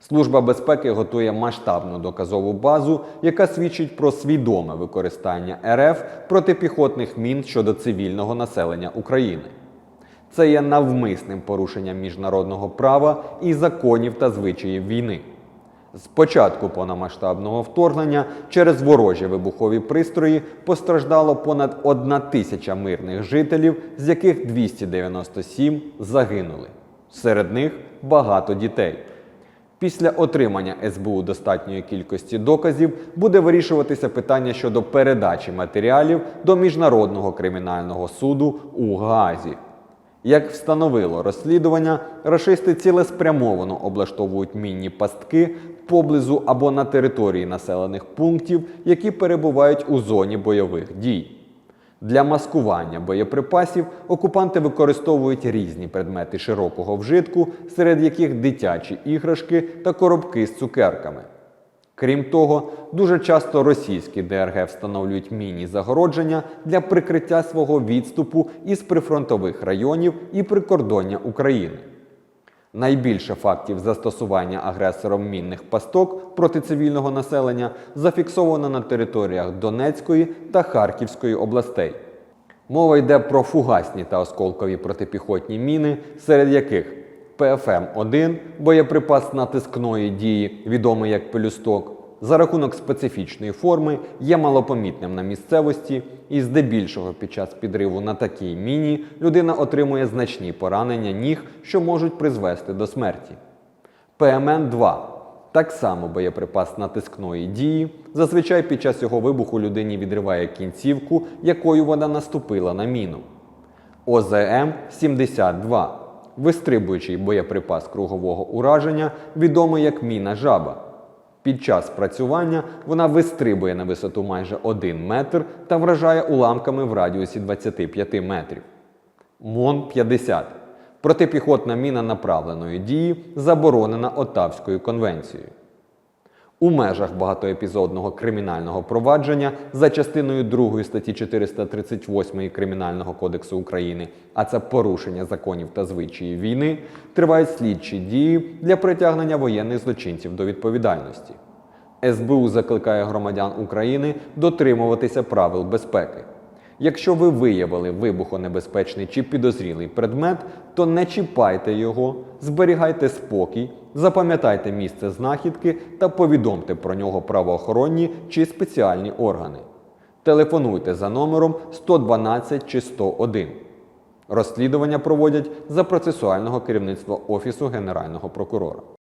Служба безпеки готує масштабну доказову базу, яка свідчить про свідоме використання РФ протипіхотних мін щодо цивільного населення України. Це є навмисним порушенням міжнародного права і законів та звичаїв війни. З початку повномасштабного вторгнення через ворожі вибухові пристрої постраждало понад одна тисяча мирних жителів, з яких 297 загинули. Серед них багато дітей. Після отримання СБУ достатньої кількості доказів буде вирішуватися питання щодо передачі матеріалів до Міжнародного кримінального суду у Гаазі. Як встановило розслідування, рашисти цілеспрямовано облаштовують мінні пастки поблизу або на території населених пунктів, які перебувають у зоні бойових дій. Для маскування боєприпасів окупанти використовують різні предмети широкого вжитку, серед яких дитячі іграшки та коробки з цукерками. Крім того, дуже часто російські ДРГ встановлюють міні-загородження для прикриття свого відступу із прифронтових районів і прикордоння України. Найбільше фактів застосування агресором мінних пасток проти цивільного населення зафіксовано на територіях Донецької та Харківської областей. Мова йде про фугасні та осколкові протипіхотні міни, серед яких ПФМ-1 боєприпас натискної дії, відомий як пелюсток, за рахунок специфічної форми є малопомітним на місцевості, і здебільшого під час підриву на такій міні людина отримує значні поранення ніг, що можуть призвести до смерті. ПМН-2 так само боєприпас натискної дії. Зазвичай під час його вибуху людині відриває кінцівку, якою вона наступила на міну. ОЗМ-72 вистрибуючий боєприпас кругового ураження, відомий як міна жаба. Під час працювання вона вистрибує на висоту майже 1 метр та вражає уламками в радіусі 25 метрів. МОН-50 протипіхотна міна направленої дії, заборонена Оттавською конвенцією. У межах багатоепізодного кримінального провадження за частиною 2 статті 438 Кримінального кодексу України, а це порушення законів та звичаїв війни, тривають слідчі дії для притягнення воєнних злочинців до відповідальності. СБУ закликає громадян України дотримуватися правил безпеки. Якщо ви виявили вибухонебезпечний чи підозрілий предмет, то не чіпайте його, зберігайте спокій, запам'ятайте місце знахідки та повідомте про нього правоохоронні чи спеціальні органи. Телефонуйте за номером 112 чи 101. Розслідування проводять за процесуального керівництва Офісу Генерального прокурора.